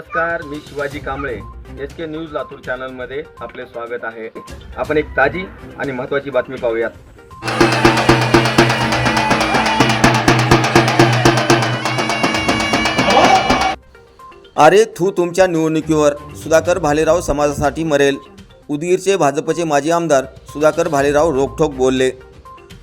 नमस्कार मी Shivaji Kamble. H K news Latur चॅनलमध्ये आपले स्वागत आहे. आपण एक ताजी आणि महत्त्वाची बातमी पाहूयात. अरे थू तुमच्या निवडणुकीवर. सुधाकर भालेराव समाजासाठी मरेल. उदगीरचे भाजपचे माजी आमदार सुधाकर भालेराव रोखठोक बोलले.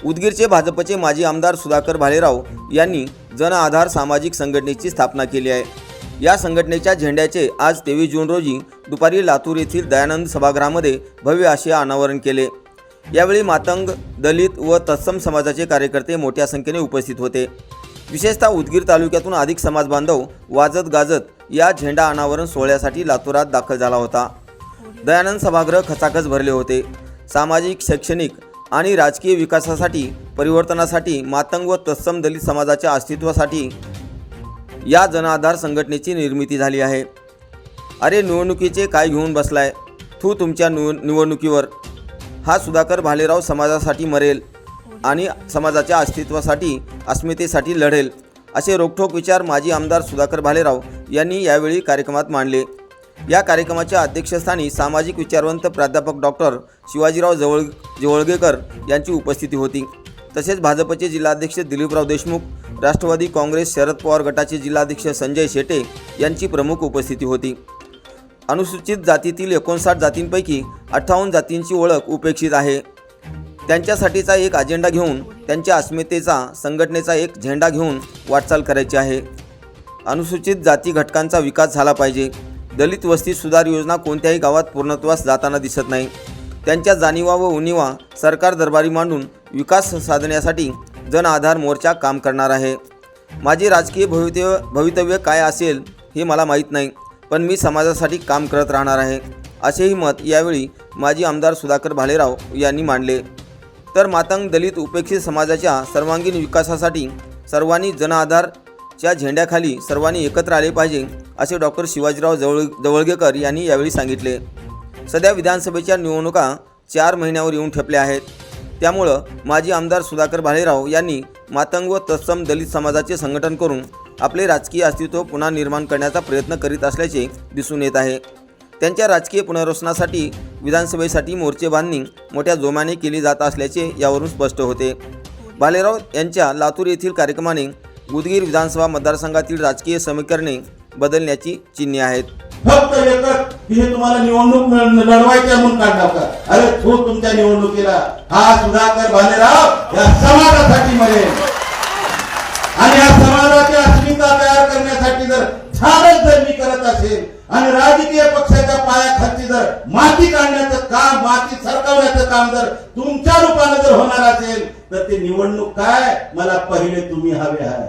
उदगीरचे भाजपचे माजी आमदार सुधाकर भालेराव यांनी जन आधार सामाजिक संघटनेची स्थापना केली आहे. या संघटनेच्या झेंड्याचे आज तेवीस जून रोजी दुपारी लातूर येथील दयानंद सभागृहामध्ये भव्य असे अनावरण केले. यावेळी मातंग दलित व तत्सम समाजाचे कार्यकर्ते मोठ्या संख्येने उपस्थित होते. विशेषतः उदगीर तालुक्यातून अधिक समाज बांधव वाजत गाजत या झेंडा अनावरण सोहळ्यासाठी लातूरात दाखल झाला होता. दयानंद सभागृह खचाखच भरले होते. सामाजिक शैक्षणिक आणि राजकीय विकासासाठी परिवर्तनासाठी मातंग व तत्सम दलित समाजाच्या अस्तित्वासाठी या जनाधार संघटनेची निर्मिती झाली आहे. अरे निवडणुकीचे काय घेऊन बसलाय? तू तुमच्या निव निवडणुकीवर. हा सुधाकर भालेराव समाजासाठी मरेल आणि समाजाच्या अस्तित्वासाठी अस्मितेसाठी लढेल असे रोखठोक विचार माजी आमदार सुधाकर भालेराव यांनी यावेळी कार्यक्रमात मांडले. या कार्यक्रमाच्या अध्यक्षस्थानी सामाजिक विचारवंत प्राध्यापक डॉक्टर शिवाजीराव जवळ जवळगेकर यांची उपस्थिती होती. तसेच भाजपचे जिल्हाध्यक्ष दिलीपराव देशमुख राष्ट्रवादी काँग्रेस शरद पवार गटाचे जिल्हाध्यक्ष संजय शेटे यांची प्रमुख उपस्थिती होती. अनुसूचित जातीतील एकोणसाठ जातींपैकी अठ्ठावन्न जातींची ओळख उपेक्षित आहे. त्यांच्यासाठीचा एक अजेंडा घेऊन त्यांच्या अस्मितेचा संघटनेचा एक झेंडा घेऊन वाटचाल करायची आहे. अनुसूचित जाती घटकांचा विकास झाला पाहिजे. दलित वस्ती सुधार योजना कोणत्याही गावात पूर्णत्वास जाताना दिसत नाही. त्यांच्या जाणीवा व उणीवा सरकार दरबारी मांडून विकास साधण्यासाठी जन आधार मोर्चा काम करणार आहे. माझे राजकीय भवितव्य भवितव्य काय असेल हे मला माहीत नाही पण मी समाजासाठी काम करत राहणार आहे असेही मत यावेळी माजी आमदार सुधाकर भालेराव यांनी मांडले. तर मातंग दलित उपेक्षित समाजाच्या सर्वांगीण विकासासाठी सर्वांनी जनआधारच्या झेंड्याखाली सर्वांनी एकत्र आले पाहिजे असे डॉक्टर शिवाजीराव जवळ जवळगेकर यांनी यावेळी सांगितले. सध्या विधानसभेच्या निवडणुका चार महिन्यावर येऊन ठेपल्या आहेत. त्यामुळं माजी आमदार सुधाकर भालेराव यांनी मातंग व तत्सम दलित समाजाचे संघटन करून आपले राजकीय अस्तित्व पुन्हा निर्माण करण्याचा प्रयत्न करीत असल्याचे दिसून येत आहे. त्यांच्या राजकीय पुनर्वसनासाठी विधानसभेसाठी मोर्चे बांधणी मोठ्या जोमाने केली जात असल्याचे यावरून स्पष्ट होते. भालेराव यांच्या लातूर येथील कार्यक्रमाने उदगीर विधानसभा मतदारसंघातील राजकीय समीकरणे बदलण्याची चिन्हे आहेत. फक्त की हे तुम्हाला निवडणूक मिळ- म्हणून काढणार का अरे तो तुमच्या निवडणुकीला हा सुधाकर भालेराव या समाजासाठी मरेल आणि या समाजाची अस्मिता तयार करण्यासाठी जर छानच जर मी करत असेल आणि राजकीय पक्षाच्या पायाखाली जर माती काढण्याचं काम माती सरकवण्याचं काम जर तुमच्या रूपाने जर होणार असेल तर ते निवडणूक काय? मला पहिले तुम्ही हवे आहे.